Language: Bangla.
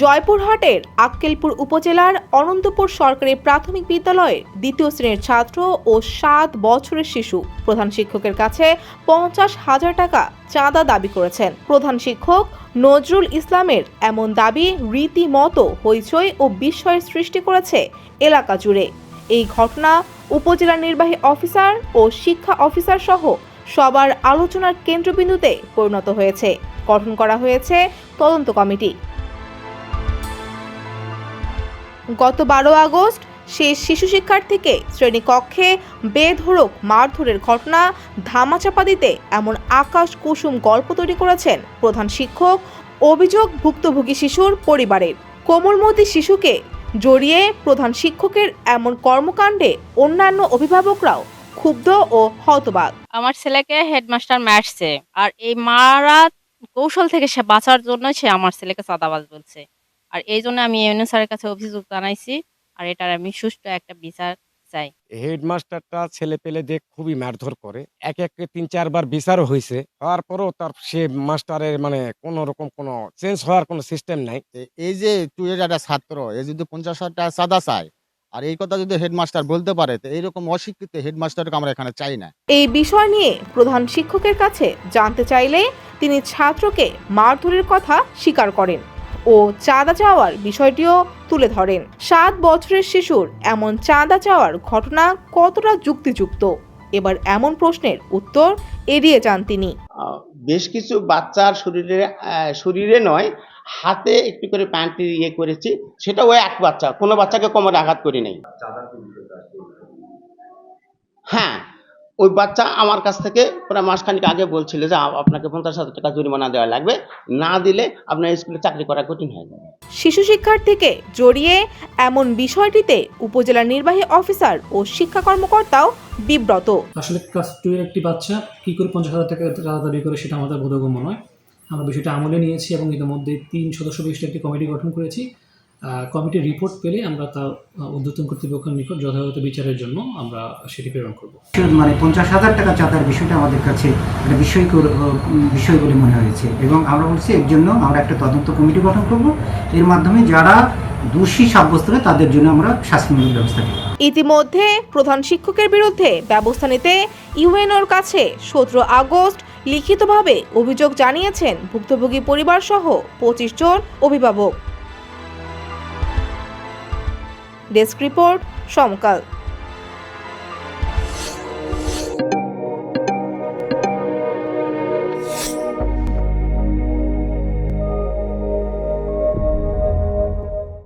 জয়পুরহাটের আক্কেলপুর উপজেলার অনন্তপুর সরকারি প্রাথমিক বিদ্যালয়ের দ্বিতীয় শ্রেণির ছাত্র ও সাত বছরের শিশু প্রধান শিক্ষকের কাছে পঞ্চাশ হাজার টাকা চাঁদা দাবি করেছেন। প্রধান শিক্ষক নজরুল ইসলামের এমন দাবি রীতিমতো হইচই ও বিস্ময়ের সৃষ্টি করেছে এলাকা জুড়ে। এই ঘটনা উপজেলা নির্বাহী অফিসার ও শিক্ষা অফিসার সহ সবার আলোচনার কেন্দ্রবিন্দুতে পরিণত হয়েছে। গঠন করা হয়েছে তদন্ত কমিটি। গত বারো আগস্ট সেই শিশু শিক্ষার্থীকে শ্রেণীকক্ষে বেধড়ক, মারধরের ঘটনা ধামাচাপা দিতে এমন আকাশ কুসুম গল্প তৈরি করেছেন প্রধান শিক্ষক, অভিযোগ ভুক্তভোগী শিশুর পরিবারের। কোমলমতি শিশুকে জড়িয়ে প্রধান শিক্ষকের এমন কর্মকাণ্ডে অন্যান্য অভিভাবকরাও ক্ষুব্ধ ও হতবাক। আমার ছেলেকে হেডমাস্টার মারছে আর এই মারা কৌশল থেকে সে বাঁচার জন্য সে আমার ছেলেকে চাঁদাবাজ বলছে। আর এই জন্য আমি ইউনিয়ন স্যারের কাছে অভিযোগ জানাইছি আর এটার আমি সুষ্ঠু একটা বিচার চাই। হেডমাস্টারটা ছেলে পেলে দিয়ে খুবই মারধর করে। এক এক তিন চারবার বিচারও হয়েছে তারপরেও তার সে মাস্টারের মানে কোনো রকম কোনো চেঞ্জ হওয়ার কোনো সিস্টেম নাই। এই যে তুই একটা ছাত্র এ যদি পঞ্চাশ হাজার টাকা সাদা চায় আর এই কথা যদি হেডমাস্টার বলতে পারে তো এইরকম অশিক্ষিত হেডমাস্টারকে আমরা এখানে চাই না। এই বিষয় নিয়ে প্রধান শিক্ষকের কাছে জানতে চাইলে তিনি ছাত্রকে মারধরের কথা স্বীকার করেন। ও চাঁদা চাওয়ার বিষয়টিও তুলে ধরেন। সাত বছরের শিশুর এমন চাঁদা চাওয়ার ঘটনা কতটা যুক্তিযুক্ত? এবার এমন প্রশ্নের উত্তর এড়িয়ে যান তিনি। বেশ কিছু বাচ্চার শরীরে শরীরে নয় হাতে একটু করে প্যান্ট ইয়ে করেছি সেটা ওই এক বাচ্চা কোনো বাচ্চাকে কোমরে আঘাত করি নাই হ্যাঁ ওই বাচ্চা আমার কাছ থেকে প্রায় মাসখানিক আগে বলছিল যে আপনাকে পঞ্চাশ হাজার টাকা জরিমানা দেওয়া লাগবে। না দিলে আপনার স্কুলে চাকরি করা কঠিন হয়ে যাবে। শিশু শিক্ষার্থীকে জড়িয়ে এমন বিষয়টিতে উপজেলা নির্বাহী অফিসার ও শিক্ষা কর্মকর্তাও বিব্রত। আসলে ক্লাস টু এর একটি বাচ্চা কী করে পঞ্চাশ হাজার টাকা দাবি করে সেটা আমাদের বোধগম্য নয়। আমরা বিষয়টা আমলে নিয়েছি এবং ইতিমধ্যে তিন সদস্য বিশিষ্ট একটি কমিটি গঠন করেছি। কমিটির রিপোর্ট পেলে আমরা তা ঊর্ধ্বতন কর্তৃপক্ষের নিকট যথাযথ বিচারের জন্য আমরা সেটি প্রেরণ করব। মানে পঞ্চাশ হাজার টাকা চাঁদার বিষয়টা আমাদের কাছে একটা বিষয়কর বিষয় বলে মনে হয়েছে এবং আমরা বলছি এর জন্য আমরা একটা তদন্ত কমিটি গঠন করব। এর মাধ্যমে যারা দোষী সাব্যস্ত হবে তাদের জন্য আমরা শাস্তিমূলক ব্যবস্থা নেব। ইতিমধ্যে প্রধান শিক্ষকের বিরুদ্ধে ব্যবস্থা নিতে ইউএনওর কাছে সতেরো আগস্ট লিখিতভাবে অভিযোগ জানিয়েছেন ভুক্তভোগী পরিবার সহ পঁচিশ জন অভিভাবক। ডেস্ক রিপোর্ট সমকাল